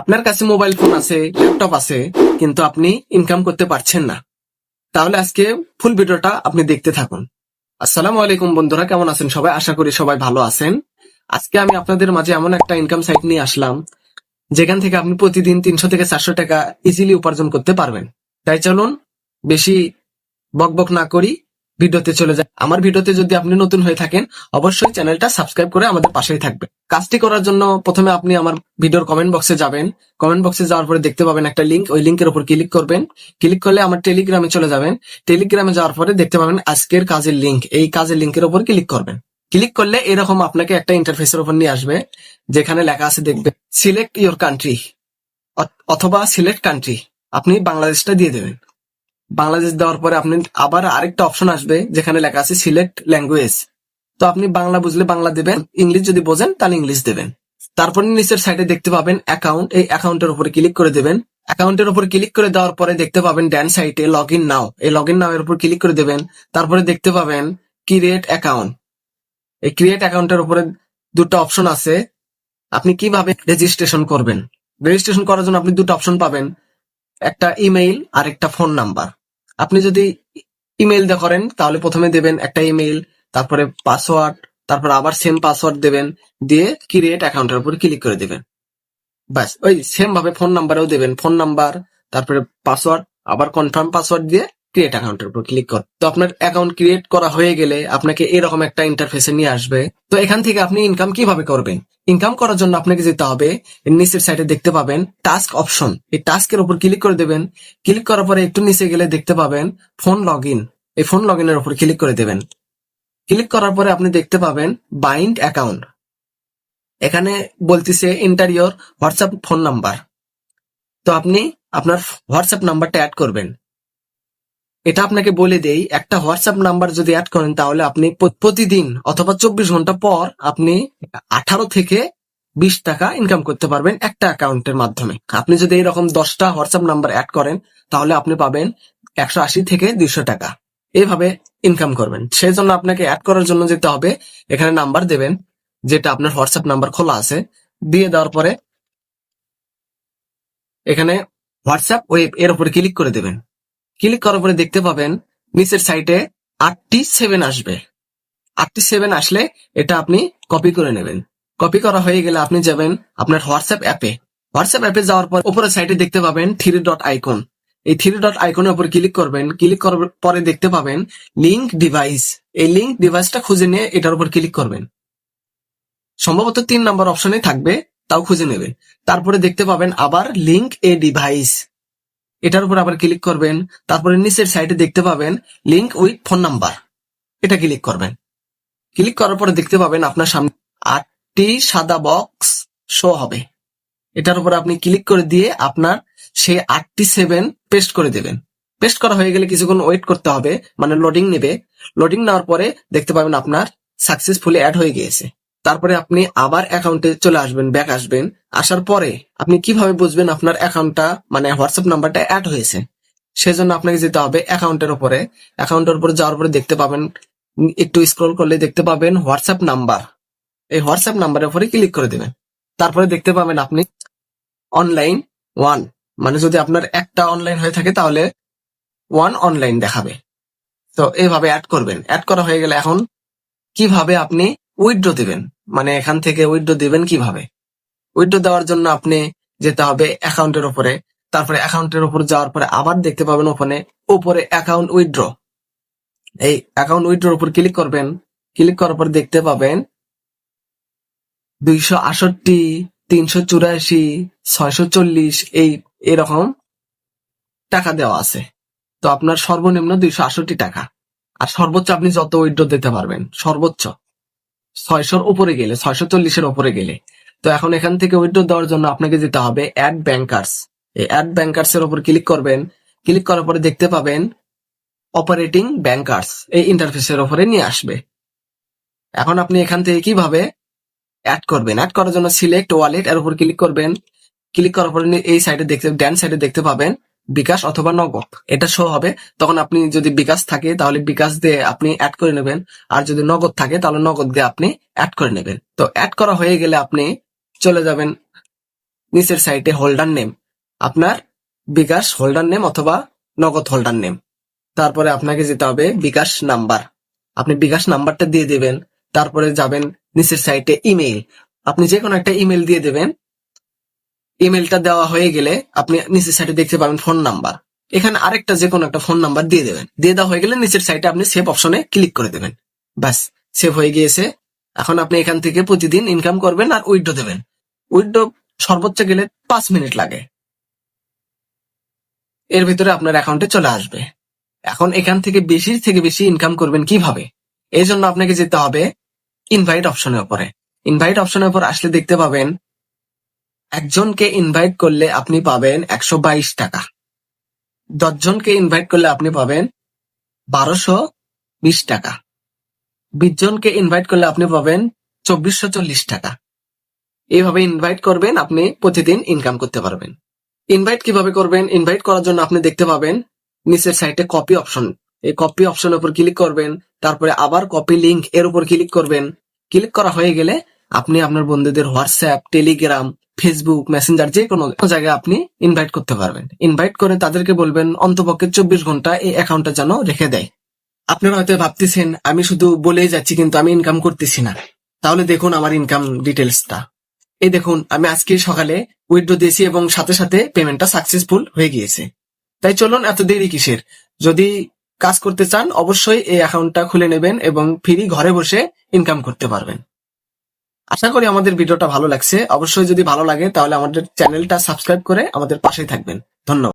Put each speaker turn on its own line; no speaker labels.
আপনার কাছে mobile phone আছে ল্যাপটপ আছে, কিন্তু আপনি ইনকাম করতে পারছেন না। তাহলে আজকে ফুল ভিডিওটা আপনি দেখতে থাকুন। আসসালামু আলাইকুম বন্ধুরা, কেমন আছেন সবাই? আশা করি সবাই ভালো আছেন। আজকে আমি আপনাদের মাঝে এমন একটা ইনকাম সাইট নিয়ে আসলাম, যেখান থেকে আপনি প্রতিদিন তিনশো থেকে চারশো টাকা ইজিলি উপার্জন করতে পারবেন। তাই চলুন, বেশি বকবক না করি ভিডিওতে চলে যায়। আমার ভিডিওতে যদি আপনি নতুন হয়ে থাকেন, অবশ্যই চ্যানেলটা সাবস্ক্রাইব করে আমাদের পাশেই থাকবে কাজটি করার জন্য প্রথমে আপনি আমার ভিডিওর কমেন্ট বক্সে যাবেন। কমেন্ট বক্সে যাওয়ার পরে দেখতে পাবেন একটা লিঙ্ক ওই লিঙ্কের উপর ক্লিক করবেন। ক্লিক করলে আমার টেলিগ্রামে চলে যাবেন। টেলিগ্রামে যাওয়ার পরে দেখতে পাবেন আজকের কাজের লিংক এই কাজের লিঙ্কের উপর ক্লিক করবেন। ক্লিক করলে এরকম আপনাকে একটা ইন্টারফেসের উপর নিয়ে আসবে, যেখানে লেখা আছে দেখবে সিলেক্ট ইওর কান্ট্রি অথবা সিলেক্ট কান্ট্রি আপনি বাংলাদেশটা দিয়ে দেবেন। বাংলাদেশ দেওয়ার পরে আপনি আবার আরেকটা অপশন আসবে, যেখানে লেখা আছে সিলেক্ট ল্যাঙ্গুয়েজ তো আপনি বাংলা বুঝলে বাংলা দেবেন, ইংলিশ যদি বোঝেন তাহলে ইংলিশ দেবেন। তারপরে নিচের সাইডে দেখতে পাবেন অ্যাকাউন্ট এই অ্যাকাউন্টের উপরে ক্লিক করে দেবেন। অ্যাকাউন্টের উপর ক্লিক করে দেওয়ার পরে দেখতে পাবেন ড্যান সাইটে লগ ইন নাও এই লগ ইন নাও এর উপর ক্লিক করে দেবেন। তারপরে দেখতে পাবেন ক্রিয়েট অ্যাকাউন্ট এই ক্রিয়েট অ্যাকাউন্টের উপরে দুটো অপশন আছে। আপনি কীভাবে রেজিস্ট্রেশন করবেন? রেজিস্ট্রেশন করার জন্য আপনি দুটো অপশন পাবেন। একটা ইমেইল আর একটা ফোন নাম্বার আপনি যদি ইমেল দিয়ে করেন, তাহলে প্রথমে দেবেন একটা ইমেল তারপরে পাসওয়ার্ড তারপর আবার সেম পাসওয়ার্ড দেবেন, দিয়ে ক্রিয়েট অ্যাকাউন্টের উপর ক্লিক করে দেবেন। ব্যাস, ওই সেম ভাবে ফোন নাম্বারেও দেবেন ফোন নাম্বার তারপরে পাসওয়ার্ড আবার কনফার্ম পাসওয়ার্ড দিয়ে ক্রিয়েট অ্যাকাউন্টের উপর ক্লিক কর। তো আপনার অ্যাকাউন্ট ক্রিয়েট করা হয়ে গেলে আপনাকে এরকম একটা ইন্টারফেসে নিয়ে আসবে। তো এখান থেকে আপনি ইনকাম কীভাবে করবেন? ইনকাম করার জন্য আপনাকে যেতে হবে, নিচের সাইডে দেখতে পাবেন টাস্ক অপশন এই টাস্কের উপর ক্লিক করে দেবেন। ক্লিক করার পরে একটু নিচে গেলে দেখতে পাবেন ফোন লগ এই ফোন লগ ইনের উপর ক্লিক করে দেবেন। ক্লিক করার পরে আপনি দেখতে পাবেন বাইন্ড অ্যাকাউন্ট এখানে বলতেছে ইন্টারিয়র হোয়াটসঅ্যাপ ফোন নাম্বার তো আপনি আপনার হোয়াটসঅ্যাপ নাম্বারটা অ্যাড করবেন। এটা আপনাকে বলে দেই, একটা হোয়াটসঅ্যাপ নাম্বার যদি অ্যাড করেন তাহলে আপনি প্রতিদিন অথবা চব্বিশ ঘণ্টা পর আপনি আঠারো থেকে বিশ টাকা ইনকাম করতে পারবেন একটা অ্যাকাউন্টের মাধ্যমে। আপনি যদি এরকম দশটা হোয়াটসঅ্যাপ নাম্বার অ্যাড করেন, তাহলে আপনি পাবেন একশো আশি থেকে দুইশো টাকা। এইভাবে ইনকাম করবেন। সেই জন্য আপনাকে অ্যাড করার জন্য যেতে হবে, এখানে নাম্বার দেবেন, যেটা আপনার হোয়াটসঅ্যাপ নাম্বার খোলা আছে। দিয়ে দেওয়ার পরে এখানে হোয়াটসঅ্যাপ ওয়েব এর উপরে ক্লিক করে দেবেন। ক্লিক করার পরে দেখতে পাবেন নিচের সাইটে আটটি সেভেন আসবে। আটটি সেভেন আসলে এটা আপনি কপি করে নেবেন। কপি করা হয়ে গেলে আপনি যাবেন আপনার হোয়াটসঅ্যাপ অ্যাপে হোয়াটসঅ্যাপ অ্যাপে যাওয়ার পর উপরের সাইটে দেখতে পাবেন থ্রি ডট আইকন এই থ্রি ডট আইকনের উপর ক্লিক করবেন। ক্লিক করার পরে দেখতে পাবেন লিঙ্ক ডিভাইস এই লিঙ্ক ডিভাইসটা খুঁজে নিয়ে এটার উপর ক্লিক করবেন। সম্ভবত তিন নম্বর অপশনে থাকবে, তাও খুঁজে নেবেন তারপরে দেখতে পাবেন আবার লিঙ্ক এ ডিভাইস এটার উপর আবার ক্লিক করবেন, তারপরে নিচের সাইডে দেখতে পাবেন লিঙ্ক উইথ ফোন নাম্বার এটা ক্লিক করবেন। ক্লিক করার পরে দেখতে পাবেন আপনার সামনে আটটি সাদা বক্স শো হবে। এটার উপর আপনি ক্লিক করে দিয়ে আপনার সেই আটটি সেভেন পেস্ট করে দেবেন। পেস্ট করা হয়ে গেলে কিছুক্ষণ ওয়েট করতে হবে মানে লোডিং নেবে। লোডিং নেওয়ার পরে দেখতে পাবেন আপনার সাকসেসফুলি অ্যাড হয়ে গিয়েছে। তারপরে আপনি আবার অ্যাকাউন্টে চলে আসবেন ব্যাক আসবেন। আসার পরে আপনি কীভাবে বুঝবেন আপনার অ্যাকাউন্টটা মানে হোয়াটসঅ্যাপ নাম্বারটা অ্যাড হয়েছে? সেজন্য আপনাকে যেতে হবে অ্যাকাউন্টের উপরে। অ্যাকাউন্টের উপরে যাওয়ার পরে দেখতে পাবেন, একটু স্ক্রল করলে দেখতে পাবেন হোয়াটসঅ্যাপ নাম্বার এই হোয়াটসঅ্যাপ নাম্বারের উপরে ক্লিক করে দেবেন। তারপরে দেখতে পাবেন আপনি অনলাইন ওয়ান মানে যদি আপনার একটা অনলাইন হয়ে থাকে তাহলে ওয়ান অনলাইন দেখাবে। তো এইভাবে অ্যাড করবেন। অ্যাড করা হয়ে গেলে এখন কীভাবে আপনি উইথড্র দিবেন? মানে এখান থেকে উইথড্র দিবেন কীভাবে? উইথড্র দেওয়ার জন্য আপনি যেতে হবে অ্যাকাউন্টের উপরে। তারপরে অ্যাকাউন্টের উপর যাওয়ার পরে আবার দেখতে পাবেন ওখানে, উপরে অ্যাকাউন্ট উইথড্র এই অ্যাকাউন্ট উইথড্রর উপর ক্লিক করবেন ক্লিক করার পর দেখতে পাবেন দুইশো আষট্টি তিনশো চুরাশি, ছয়শো চল্লিশ, এই, এরকম টাকা দেওয়া আছে। তো আপনার সর্বনিম্ন দুইশো আষট্টি টাকা। আর সর্বোচ্চ আপনি যত উইড্রো দিতে পারবেন, সর্বোচ্চ। ছয়শোর উপরে গেলে, ছয়শো চল্লিশের উপরে গেলে। তো এখন এখান থেকে উইথড্র দেওয়ার জন্য আপনাকে যেতে হবে অ্যাড ব্যাংকার্স এই অ্যাড ব্যাংকার্স এর উপর ক্লিক করবেন। ক্লিক করার পরে দেখতে পাবেন অপারেটিং ব্যাংকার্স এই ইন্টারফেসের উপরে নিয়ে আসবে। এখন আপনি এখান থেকে কীভাবে অ্যাড করবেন? অ্যাড করার জন্য সিলেক্ট ওয়ালেট এর উপর ক্লিক করবেন। ক্লিক করার পরে এই সাইডে দেখতে ড্যান সাইডে দেখতে পাবেন বিকাশ অথবা নগদ, এটা শো হবে। তখন আপনি যদি বিকাশ থাকে, তাহলে বিকাশ দিয়ে আপনি অ্যাড করে নেবেন। আর যদি নগদ থাকে, তাহলে নগদ দিয়ে আপনি অ্যাড করে নেবেন। তো অ্যাড করা হয়ে গেলে আপনি চলে যাবেন নিচের সাইটে হোল্ডার নেম আপনার বিকাশ হোল্ডার নেম অথবা নগদ হোল্ডার নেম তারপরে আপনাকে যেতে হবে বিকাশ নাম্বার। আপনি বিকাশ নাম্বারটা দিয়ে দেবেন। তারপরে যাবেন নিচের সাইটে ইমেইল আপনি যে কোনো একটা ইমেল দিয়ে দেবেন। ইমেলটা দেওয়া হয়ে গেলে আপনি নিচের সাইটে দেখতে পাবেন ফোন নাম্বার এখানে আরেকটা যে কোনো একটা ফোন নাম্বার দিয়ে দেবেন। দিয়ে দেওয়া হয়ে গেলে নিচের সাইটে আপনি সেভ অপশনে ক্লিক করে দেবেন। ব্যাস সেভ হয়ে গিয়েছে। এখন আপনি এখান থেকে প্রতিদিন ইনকাম করবেন আর উইড্রো দেবেন। উইড্রো সর্বোচ্চ গেলে পাঁচ মিনিট লাগে। এর ভিতরে আপনার অ্যাকাউন্টে চলে আসবে। এখন এখান থেকে বেশি থেকে বেশি ইনকাম করবেন কীভাবে? এই জন্য আপনাকে যেতে হবে ইনভাইট অপশনের উপরে। ইনভাইট অপশনের উপর আসলে দেখতে পাবেন একজনকে ইনভাইট করলে আপনি পাবেন একশো বাইশ টাকা। দশজনকে ইনভাইট করলে আপনি পাবেন বারোশো বিশ টাকা। বিশ জনকে ইনভাইট করলে আপনি পাবেন চব্বিশশো চল্লিশ টাকা। এইভাবে ইনভাইট করবেন, আপনি প্রতিদিন ইনকাম করতে পারবেন। ইনভাইট কীভাবে করবেন? ইনভাইট করার জন্য আপনি দেখতে পাবেন নিচের সাইটে কপি অপশন এই কপি অপশনের উপর ক্লিক করবেন, তারপরে আবার কপি লিংক এর উপর ক্লিক করবেন। ক্লিক করা হয়ে গেলে আপনি আপনার বন্ধুদের হোয়াটসঅ্যাপ টেলিগ্রাম ফেসবুক মেসেঞ্জার যে কোনো জায়গায় আপনি ইনভাইট করতে পারবেন। ইনভাইট করে তাদেরকে বলবেন, অন্তপক্ষে চব্বিশ ঘণ্টা এই অ্যাকাউন্টটা যেন রেখে দেয়। আপনারা হয়তো ভাবতেছেন, আমি শুধু বলেই যাচ্ছি, কিন্তু আমি ইনকাম করতেছি না। তাহলে দেখুন আমার ইনকাম ডিটেলসটা এই দেখুন, আমি আজকে সকালে উইথড্র দিয়েছি এবং সাথে সাথে পেমেন্টটা সাকসেসফুল হয়ে গিয়েছে। তাই চলুন, এত দেরি কিসের? যদি কাজ করতে চান, অবশ্যই এই অ্যাকাউন্টটা খুলে নেবেন এবং ফ্রি ঘরে বসে ইনকাম করতে পারবেন। আশা করি আমাদের ভিডিওটা ভালো লাগছে। অবশ্যই যদি ভালো লাগে, তাহলে আমাদের চ্যানেলটা সাবস্ক্রাইব করে আমাদের পাশেই থাকবেন। ধন্যবাদ।